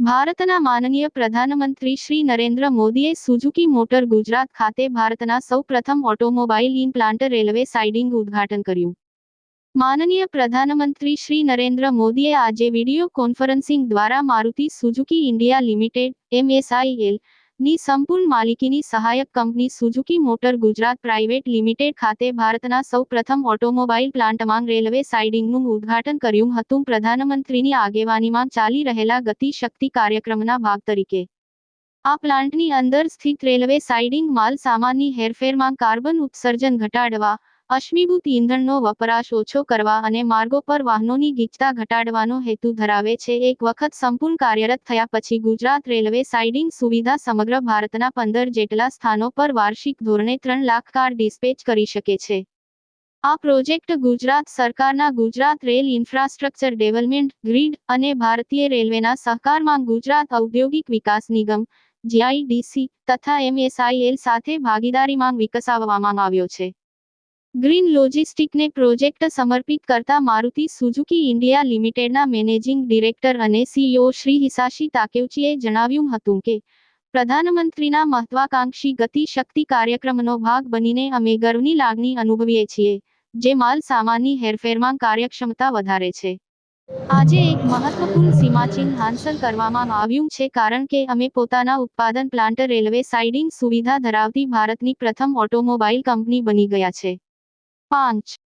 ભારતના માનનીય પ્રધાનમંત્રી શ્રી નરેન્દ્ર મોદીએ સુઝુકી મોટર ગુજરાત ખાતે ભારતના સૌપ્રથમ ઓટોમોબાઈલ ઇમ્પ્લાન્ટ રેલવે સાઇડિંગ ઉદ્ઘાટન કર્યું. માનનીય પ્રધાનમંત્રી શ્રી નરેન્દ્ર મોદીએ આજે વિડિયો કોન્ફરન્સિંગ દ્વારા Maruti Suzuki India limited MSIL ની સંપૂર્ણ માલિકીની સહાયક company Suzuki motor Gujarat private limited ખાતે ભારતના સૌપ્રથમ ઓટોમોબાઈલ પ્લાન્ટમાં રેલવે સાઇડિંગનું ઉદ્ઘાટન કર્યું હતું. પ્રધાનમંત્રીની આગેવાનીમાં ચાલી રહેલા ગતિ શક્તિ કાર્યક્રમના ભાગ તરીકે. આ પ્લાન્ટની અંદર સ્થિત રેલવે સાઇડિંગ માલ સામાનની હેરફેરમાં કાર્બન ઉત્સર્જન ઘટાડવા અશ્મિભૂત ઈંધણનો વપરાશ ઓછો કરવા અને માર્ગો પર વાહનોની ગીચતા ઘટાડવાનો હેતુ ધરાવે છે. એક વખત સંપૂર્ણ કાર્યરત થયા પછી ગુજરાત રેલવે સાઇડિંગ સુવિધા સમગ્ર ભારતના પંદર જેટલા સ્થાનો પર વાર્ષિક ધોરણે ત્રણ લાખ કાર ડિસ્પેચ કરી શકે છે. આ પ્રોજેક્ટ ગુજરાત સરકારના Gujarat rail infrastructure development grid અને ભારતીય રેલવેના સહકારમાં ગુજરાત ઔદ્યોગિક વિકાસ નિગમ, જીઆઈડીસી તથા એમએસઆઈએલ સાથે ભાગીદારીમાં વિકસાવવામાં આવ્યો છે. ગ્રીન લોજિસ્ટિકને પ્રોજેક્ટ સમર્પિત કરતા મારુતિ સુઝુકી ઇન્ડિયા લિમિટેડના મેનેજિંગ ડિરેક્ટર અને સીઈઓ શ્રી હિસાશી તાકેવચીએ જણાવ્યું હતું કે, પ્રધાનમંત્રીના મહત્વાકાંક્ષી ગતિ શક્તિ કાર્યક્રમનો ભાગ બનીને અમે ગર્વની લાગણી અનુભવીએ છીએ, જે માલ સામાનની હેરફેરમાં કાર્યક્ષમતા વધારે છે. આજે એક મહત્વપૂર્ણ સીમાચિહ્ન હાંસલ કરવામાં આવ્યું છે કારણ કે અમે પોતાના ઉત્પાદન પ્લાન્ટ રેલવે સાઇડિંગ સુવિધા ધરાવતી ભારતની પ્રથમ ઓટોમોબાઈલ કંપની બની ગયા છે. punch.